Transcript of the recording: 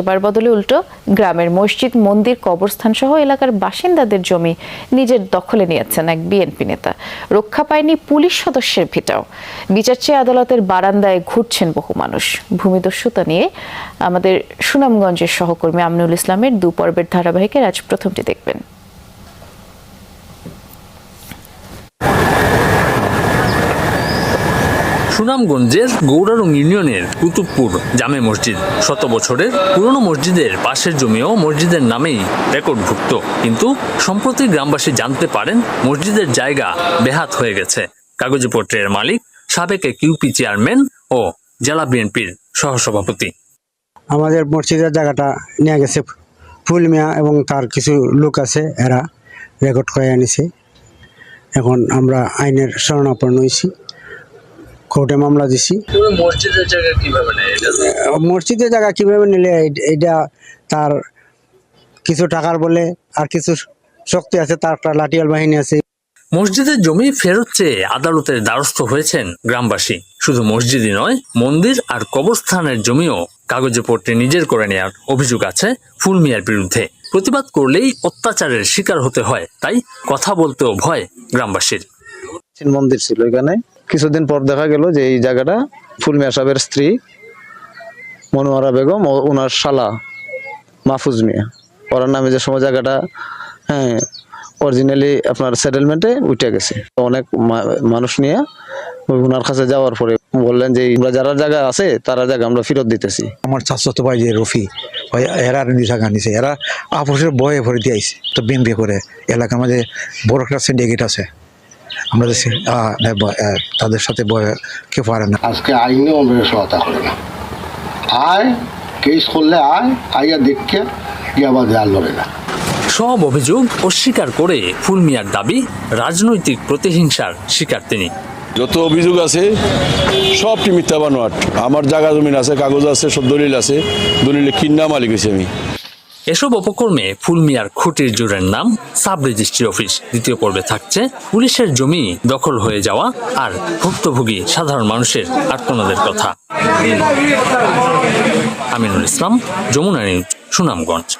এবার বদলে উল্টো গ্রামের মসজিদ, মন্দির কবরস্থান সহ এলাকার বাসিন্দাদের জমি নিজের দখলে নিয়েছেন এক বিএনপি নেতা। রক্ষা পায়নি পুলিশ সদস্যের ভিটাও। বিচার চেয়ে আদালতের বারান্দায় ঘুরছেন বহু মানুষ। ভূমিদস্যুতা নিয়ে আমাদের সুনামগঞ্জের সহকর্মী আমনুল ইসলামের দুপর্বের ধারাবাহিকের আজ প্রথমটি দেখবেন। সুনামগঞ্জের গৌরারং ইউনিয়নের কুতুবপুর জামে মসজিদ। শত বছরের পুরনো মসজিদের পাশের জমিও মসজিদের নামেই রেকর্ডভুক্ত। কিন্তু সম্প্রতি গ্রামবাসী জানতে পারেন, মসজিদের জায়গা বেহাত হয়ে গেছে। কাগজপত্রের মালিক, সাবেক এক ইউপি চেয়ারম্যান ও জেলা বিএনপির সহসভাপতি। আমাদের মসজিদের জায়গাটা নিয়ে গেছে ফুল মিয়া এবং তার কিছু লোক আছে, এরা রেকর্ড করে আনিছে এখন আমরা আইনের শরণাপন্ন হয়েছি। কোর্টে মামলা দিছি। মসজিদের জায়গা কীভাবে মসজিদের জায়গা কীভাবে নিলে এইটা তার কিছু টাকার বলে আর কিছু শক্তি আছে তার একটা লাঠিয়াল বাহিনী আছে। মসজিদের জমি ফেরত চেয়ে আদালতের দ্বারস্থ হয়েছেন গ্রামবাসী। শুধু মসজিদই নয় মন্দির আর কবরস্থানের জমিও কাগজে পট্টে নিজের করে নেওয়ার অভিযোগ আছে ফুল মিয়ার বিরুদ্ধে। প্রতিবাদ করলেই অত্যাচারের শিকার হতে হয় তাই কথা বলতেও ভয় গ্রামবাসীর। মন্দির ছিল এখানে। কিছুদিন পর দেখা গেল যে এই জায়গাটা ফুলমিয়া সাহেবের স্ত্রী মনোয়ারা বেগম ও ওনার শালা মাহফুজ মিয়া। ওনার নামে যে সময় জায়গাটা হ্যাঁ অরিজিনালি আপনার সেটেলমেন্টে উঠে গেছে। অনেক মানুষ নিয়ে ওনার কাছে যাওয়ার পরে বললেন যে যারা জায়গা আছে, তারা জায়গা আমরা ফেরত দিতেছি। আমার চাচাতো ভাই যে রফি ওই এরা দুই টাকা নিছে এরা আপোষের বয়ে ভরে দিয়ে আইছে তো বিম বিয়ে করে। এলাকার মাঝে বড় একটা সিন্ডিকেট আছে। আমরা তাদের সাথে কেউ পারে না। আজকে আইনেও আমরা সহায়তা করে না। আয় কেস করলে আয় আইয়া দেখকে গিয়ে আবার দেয়াল লড়ে না সব অভিযোগ অস্বীকার করে ফুল মিয়ার দাবি রাজনৈতিক প্রতিহিংসার শিকার তিনি। যত অভিযোগ আছে সবটি মিথ্যা বানোয়াট। আমার জায়গা জমিন আছে কাগজ আছে সব দলিল আছে। দলিলে কিন্না মালিক হয়েছে আমি। এসব উপকর্মে ফুলমিয়ার খুঁটির জোরের নাম সাব রেজিস্ট্রি অফিস দ্বিতীয় পর্বে থাকছে। পুলিশের জমি দখল হয়ে যাওয়া আর ভুক্তভোগী সাধারণ মানুষের আত্মনাদের কথা। আমিনুল ইসলাম, যমুনা নিউজ, সুনামগঞ্জ।